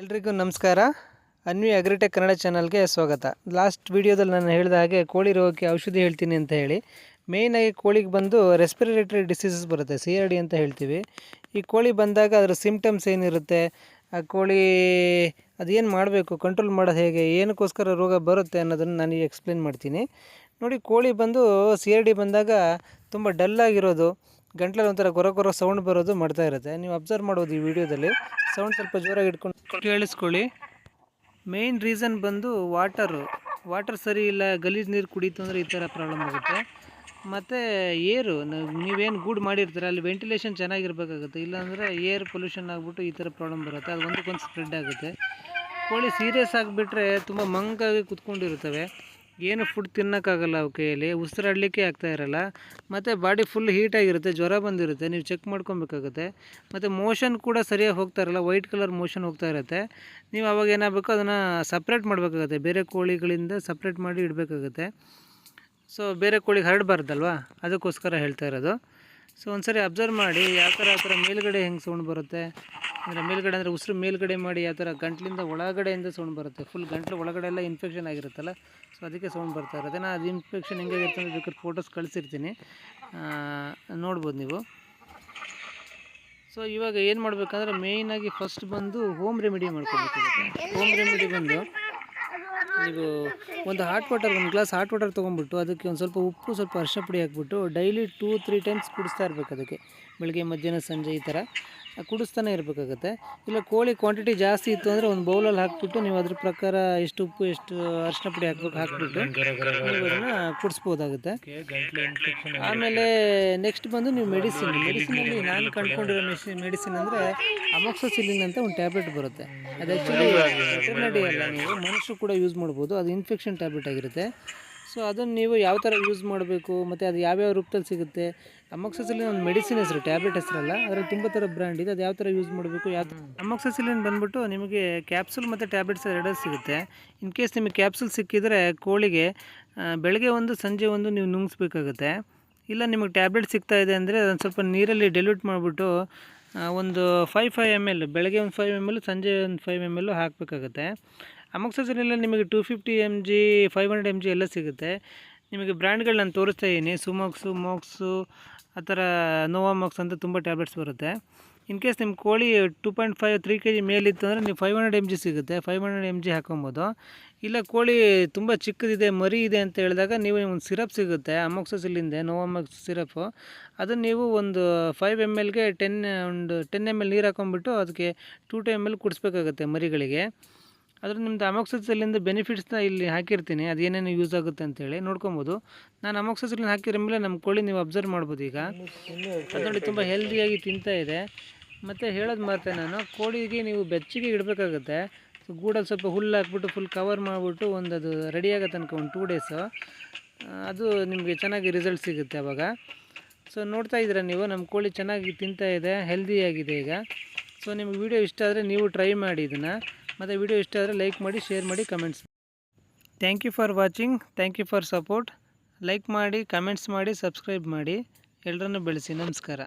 ಎಲ್ರಿಗೂ ನಮಸ್ಕಾರ. ಅನ್ವಿ ಅಗ್ರಿಟೆಕ್ ಕನ್ನಡ ಚಾನಲ್ಗೆ ಸ್ವಾಗತ. ಲಾಸ್ಟ್ ವಿಡಿಯೋದಲ್ಲಿ ನಾನು ಹೇಳಿದ ಹಾಗೆ ಕೋಳಿ ರೋಗಕ್ಕೆ ಔಷಧಿ ಹೇಳ್ತೀನಿ ಅಂತ ಹೇಳಿ ಮೇಯ್ನಾಗಿ ಕೋಳಿಗೆ ಬಂದು ರೆಸ್ಪಿರೇಟರಿ ಡಿಸೀಸಸ್ ಬರುತ್ತೆ ಸಿ ಆರ್ ಡಿ ಅಂತ ಹೇಳ್ತೀವಿ. ಈ ಕೋಳಿ ಬಂದಾಗ ಅದರ ಸಿಮ್ಟಮ್ಸ್ ಏನಿರುತ್ತೆ, ಆ ಕೋಳಿ ಅದೇನು ಮಾಡಬೇಕು ಕಂಟ್ರೋಲ್ ಮಾಡೋದು ಹೇಗೆ, ಏನಕ್ಕೋಸ್ಕರ ರೋಗ ಬರುತ್ತೆ ಅನ್ನೋದನ್ನು ನಾನು ಎಕ್ಸ್ಪ್ಲೇನ್ ಮಾಡ್ತೀನಿ. ನೋಡಿ, ಕೋಳಿ ಬಂದು ಸಿ ಆರ್ ಡಿ ಬಂದಾಗ ತುಂಬ ಡಲ್ಲಾಗಿರೋದು ಗಂಟ್ಲಲ್ಲಿ ಒಂಥರ ಗೊರ ಗೊರ ಸೌಂಡ್ ಬರೋದು ಮಾಡ್ತಾ ಇರುತ್ತೆ. ನೀವು ಅಬ್ಸರ್ವ್ ಮಾಡ್ಬೋದು ಈ ವಿಡಿಯೋದಲ್ಲಿ. ಸೌಂಡ್ ಸ್ವಲ್ಪ ಜೋರಾಗಿ ಇಟ್ಕೊಂಡು ಕೇಳಿಸ್ಕೊಳ್ಳಿ. ಮೇಯ್ನ್ ರೀಸನ್ ಬಂದು ವಾಟರು ವಾಟರ್ ಸರಿ ಇಲ್ಲ, ಗಲೀಜು ನೀರು ಕುಡೀತು ಅಂದರೆ ಈ ಥರ ಪ್ರಾಬ್ಲಮ್ ಆಗುತ್ತೆ. ಮತ್ತು ಏರು ನೀವೇನು ಗೂಡ್ ಮಾಡಿರ್ತೀರ, ಅಲ್ಲಿ ವೆಂಟಿಲೇಷನ್ ಚೆನ್ನಾಗಿರ್ಬೇಕಾಗುತ್ತೆ. ಇಲ್ಲಾಂದರೆ ಏರ್ ಪೊಲ್ಯೂಷನ್ ಆಗಿಬಿಟ್ಟು ಈ ಥರ ಪ್ರಾಬ್ಲಮ್ ಬರುತ್ತೆ. ಅದು ಒಂದಕ್ಕೊಂದು ಸ್ಪ್ರೆಡ್ ಆಗುತ್ತೆ. ಕೋಳಿ ಸೀರಿಯಸ್ ಆಗಿಬಿಟ್ರೆ ತುಂಬ ಮಂಗಾಗಿ ಕುತ್ಕೊಂಡಿರ್ತವೆ ಏನು ಫುಡ್ ತಿನ್ನೋಕ್ಕಾಗಲ್ಲ ಅವು ಕೈಯಲ್ಲಿ? ಉಸಿರಾಡಲಿಕ್ಕೆ ಆಗ್ತಾ ಇರಲ್ಲ. ಮತ್ತು ಬಾಡಿ ಫುಲ್ ಹೀಟಾಗಿರುತ್ತೆ ಜ್ವರ ಬಂದಿರುತ್ತೆ, ನೀವು ಚೆಕ್ ಮಾಡ್ಕೊಬೇಕಾಗುತ್ತೆ. ಮತ್ತು ಮೋಷನ್ ಕೂಡ ಸರಿಯಾಗಿ ಹೋಗ್ತಾ ಇರಲ್ಲ ವೈಟ್ ಕಲರ್ ಮೋಷನ್ ಹೋಗ್ತಾ ಇರುತ್ತೆ. ನೀವು ಅವಾಗ ಏನಾಗಬೇಕು, ಅದನ್ನು ಸಪ್ರೇಟ್ ಮಾಡಬೇಕಾಗುತ್ತೆ. ಬೇರೆ ಕೋಳಿಗಳಿಂದ ಸಪ್ರೇಟ್ ಮಾಡಿ ಇಡಬೇಕಾಗುತ್ತೆ. ಸೊ ಬೇರೆ ಕೋಳಿಗೆ ಹರಡಬಾರ್ದಲ್ವಾ? ಅದಕ್ಕೋಸ್ಕರ ಹೇಳ್ತಾ ಇರೋದು. ಸೊ ಒಂದ್ಸರಿ ಅಬ್ಸರ್ವ್ ಮಾಡಿ, ಯಾವ ಥರ ಆ ಥರ ಮೇಲ್ಗಡೆ ಹೆಂಗೆ ಸೌಂಡ್ ಬರುತ್ತೆ? ಅಂದರೆ ಮೇಲ್ಗಡೆ ಅಂದರೆ ಉಸಿರು ಮೇಲ್ಗಡೆ ಮಾಡಿ ಯಾವ ಥರ ಗಂಟ್ಲಿಂದ ಒಳಗಡೆಯಿಂದ ಸೌಂಡ್ ಬರುತ್ತೆ. ಫುಲ್ ಗಂಟ್ಲು ಒಳಗಡೆ ಎಲ್ಲ ಇನ್ಫೆಕ್ಷನ್ ಆಗಿರುತ್ತಲ್ಲ ಸೊ ಅದಕ್ಕೆ ಸೌಂಡ್ ಬರ್ತಾ ಇರುತ್ತೆ. ನಾನು ಅದು ಇನ್ಫೆಕ್ಷನ್ ಹೆಂಗಾಗಿರುತ್ತೆ ಅಂದರೆ ಬೇಕಾದ್ರೆ ಫೋಟೋಸ್ ಕಳಿಸಿರ್ತೀನಿ. ನೋಡ್ಬೋದು ನೀವು. ಸೊ ಇವಾಗ ಏನು ಮಾಡಬೇಕಂದ್ರೆ ಮೇಯ್ನಾಗಿ ಫಸ್ಟ್ ಬಂದು ಹೋಮ್ ರೆಮಿಡಿ ಮಾಡ್ಕೊಬೇಕಾಗುತ್ತೆ ಹೋಮ್ ರೆಮಿಡಿ ಬಂದು ನೀವು ಒಂದು ಹಾಟ್ ವಾಟರ್ ಒಂದು ಗ್ಲಾಸ್ ಹಾಟ್ ವಾಟರ್ ತೊಗೊಂಡ್ಬಿಟ್ಟು ಅದಕ್ಕೆ ಒಂದು ಸ್ವಲ್ಪ ಉಪ್ಪು, ಸ್ವಲ್ಪ ಅರಿಶಿನ ಪುಡಿ ಹಾಕ್ಬಿಟ್ಟು ಡೈಲಿ ಟೂ ತ್ರೀ ಟೈಮ್ಸ್ ಕುಡಿಸ್ತಾ ಇರಬೇಕು ಅದಕ್ಕೆ. ಬೆಳಗ್ಗೆ, ಮಧ್ಯಾಹ್ನ, ಸಂಜೆ ಈ ಥರ. ಕುಡಿಸ್ತಾನೆ ಇರಬೇಕಾಗತ್ತೆ. ಇಲ್ಲ ಕೋಳಿ ಕ್ವಾಂಟಿಟಿ ಜಾಸ್ತಿ ಇತ್ತು ಅಂದರೆ ಒಂದು ಬೌಲಲ್ಲಿ ಹಾಕ್ಬಿಟ್ಟು ನೀವು ಅದ್ರ ಪ್ರಕಾರ ಎಷ್ಟು ಉಪ್ಪು, ಎಷ್ಟು ಅರಿಶಿನ ಪುಡಿ ಹಾಕ್ಬೇಕು ಹಾಕ್ಬಿಟ್ಟು ಅದನ್ನು ಕುಡಿಸ್ಬೋದಾಗುತ್ತೆ. ಆಮೇಲೆ ನೆಕ್ಸ್ಟ್ ಬಂದು ನೀವು ಮೆಡಿಸಿನ್ ಮೆಡಿಸಿನಲ್ಲಿ ನಾನು ಕಂಡುಕೊಂಡಿರೋ ಮೆಡಿಸಿನ್ ಮೆಡಿಸಿನ್ ಅಂದರೆ ಅಮೋಕ್ಸೋಸಿಲಿನ್ ಅಂತ ಒಂದು ಟ್ಯಾಬ್ಲೆಟ್ ಬರುತ್ತೆ. ಅದು ಆ್ಯಕ್ಚುಲಿ ಮನುಷ್ಯರು ಕೂಡ ಯೂಸ್ ಮಾಡ್ಬೋದು. ಅದು ಇನ್ಫೆಕ್ಷನ್ ಟ್ಯಾಬ್ಲೆಟ್ ಆಗಿರುತ್ತೆ. ಸೊ ಅದನ್ನು ನೀವು ಯಾವ ಥರ ಯೂಸ್ ಮಾಡಬೇಕು? ಮತ್ತು ಅದು ಯಾವ್ಯಾವ ರೂಪದಲ್ಲಿ ಸಿಗುತ್ತೆ? ಅಮೋಕ್ಸಸಿಲಿನ್ ಒಂದು ಮೆಡಿಸಿನ್ ಹೆಸರು ಟ್ಯಾಬ್ಲೆಟ್ ಹೆಸರಲ್ಲ? ಅದರಲ್ಲಿ ತುಂಬ ಥರ ಬ್ರ್ಯಾಂಡ್ ಇದೆ. ಅದು ಯಾವ ಥರ ಯೂಸ್ ಮಾಡಬೇಕು? ಯಾವ ಅಮೋಕ್ಸಸಿಲಿನ್ ಬಂದ್ಬಿಟ್ಟು ನಿಮಗೆ ಕ್ಯಾಪ್ಸುಲ್ ಮತ್ತು ಟ್ಯಾಬ್ಲೆಟ್ಸ್ ಎರಡೂ ಸಿಗುತ್ತೆ. ಇನ್ ಕೇಸ್ ನಿಮಗೆ ಕ್ಯಾಪ್ಸುಲ್ ಸಿಕ್ಕಿದರೆ ಕೋಳಿಗೆ ಬೆಳಗ್ಗೆ ಒಂದು ಸಂಜೆ ಒಂದು ನೀವು ನುಂಗಿಸ್ಬೇಕಾಗುತ್ತೆ. ಇಲ್ಲ ನಿಮಗೆ ಟ್ಯಾಬ್ಲೆಟ್ ಸಿಗ್ತಾ ಇದೆ ಅಂದರೆ ಅದನ್ನು ಸ್ವಲ್ಪ ನೀರಲ್ಲಿ ಡೆಲ್ಯೂಟ್ ಮಾಡಿಬಿಟ್ಟು ಒಂದು ಫೈವ್ ಫೈವ್ ಎಂ ಎಲ್ ಬೆಳಗ್ಗೆ ಒಂದು ಫೈವ್ ಎಂ ಎಲ್ ಸಂಜೆ ಒಂದು ಫೈವ್ ಎಂ ಎಲ್ಲು ಹಾಕಬೇಕಾಗುತ್ತೆ. ಅಮೋಕ್ಸಸಿಲಿನಲ್ಲಿ ನಿಮಗೆ two fifty M G five hundred M G ಎಲ್ಲ ಸಿಗುತ್ತೆ. ನಿಮಗೆ ಬ್ರ್ಯಾಂಡ್ಗಳು ನಾನು ತೋರಿಸ್ತಾ ಇದ್ದೀನಿ. ಸುಮೋಕ್ಸು ಮೋಕ್ಸು ಆ ಥರ ನೋವಾಮಾಕ್ಸ್ ಅಂತ ತುಂಬ ಟ್ಯಾಬ್ಲೆಟ್ಸ್ ಬರುತ್ತೆ. ಇನ್ ಕೇಸ್ ನಿಮ್ಮ ಕೋಳಿ two point five three K G ಮೇಲಿತ್ತು ಅಂದರೆ ನೀವು ಫೈವ್ ಹಂಡ್ರೆಡ್ ಎಂ ಜಿ ಸಿಗುತ್ತೆ. ಫೈವ್ ಹಂಡ್ರೆಡ್ ಎಂ ಜಿ ಹಾಕೊಬೋದು. ಇಲ್ಲ ಕೋಳಿ ತುಂಬ ಚಿಕ್ಕದಿದೆ, ಮರಿ ಇದೆ ಅಂತ ಹೇಳಿದಾಗ ನೀವು ಒಂದು ಸಿರಪ್ ಸಿಗುತ್ತೆ. ಅಮೋಕ್ಸಸಿಲಿಂದೆ ನೋವಾಮಾಕ್ಸ್ ಸಿರಪ್ಪು ಅದನ್ನು ನೀವು ಒಂದು ಫೈವ್ ಎಂ ಎಲ್ಗೆ ಟೆನ್ ಒಂದು ಟೆನ್ ಎಂ ಎಲ್ ನೀರು ಹಾಕೊಂಡ್ಬಿಟ್ಟು ಅದಕ್ಕೆ ಟೂ ಟು ಎಂ ಎಲ್ ಕುಡಿಸ್ಬೇಕಾಗುತ್ತೆ ಮರಿಗಳಿಗೆ. ಅದ್ರ ನಿಮ್ಮದು ಅಮೋಕ್ಸಸಲ್ಲಿಂದ ಬೆನಿಫಿಟ್ಸ್ನ ಇಲ್ಲಿ ಹಾಕಿರ್ತೀನಿ. ಅದು ಏನೇನು ಯೂಸ್ ಆಗುತ್ತೆ ಅಂತೇಳಿ ನೋಡ್ಕೊಬೋದು. ನಾನು ಅಮೋಕ್ಸಸಲ್ಲಿ ಹಾಕಿರೋ ಮೇಲೆ ನಮ್ಮ ಕೋಳಿ ನೀವು ಅಬ್ಸರ್ವ್ ಮಾಡ್ಬೋದು ಈಗ. ಅದು ನೋಡಿ ತುಂಬ ಹೆಲ್ದಿಯಾಗಿ ತಿಂತಾ ಇದೆ. ಮತ್ತು ಹೇಳೋದು ಮಾರ್ತೆ ನಾನು, ಕೋಳಿಗೆ ನೀವು ಬೆಚ್ಚಿಗೆ ಇಡಬೇಕಾಗುತ್ತೆ. ಗೂಡಲ್ಲಿ ಸ್ವಲ್ಪ ಹುಲ್ಲು ಹಾಕ್ಬಿಟ್ಟು ಫುಲ್ ಕವರ್ ಮಾಡಿಬಿಟ್ಟು ಒಂದು ಅದು ರೆಡಿ ಆಗೋ ತನಕ ಒಂದು ಟೂ ಡೇಸು ಅದು ನಿಮಗೆ ಚೆನ್ನಾಗಿ ರಿಸಲ್ಟ್ ಸಿಗುತ್ತೆ ಅವಾಗ. ಸೊ ನೋಡ್ತಾ ಇದ್ದೀರಾ ನೀವು ನಮ್ಮ ಕೋಳಿ ಚೆನ್ನಾಗಿ ತಿಂತಾ ಇದೆ ಹೆಲ್ದಿಯಾಗಿದೆ ಈಗ. ಸೊ ನಿಮ್ಗೆ ವಿಡಿಯೋ ಇಷ್ಟ ಆದರೆ ನೀವು ಟ್ರೈ ಮಾಡಿ ಇದನ್ನು. ಮತ್ತು ವಿಡಿಯೋ ಇಷ್ಟ ಆದರೆ ಲೈಕ್ ಮಾಡಿ, ಶೇರ್ ಮಾಡಿ comments thank you for watching thank you for support like ಮಾಡಿ ಕಮೆಂಟ್ಸ್ ಮಾಡಿ ಸಬ್ಸ್ಕ್ರೈಬ್ ಮಾಡಿ. ಎಲ್ಲರನ್ನೂ ಬೆಳೆಸಿ. ನಮಸ್ಕಾರ.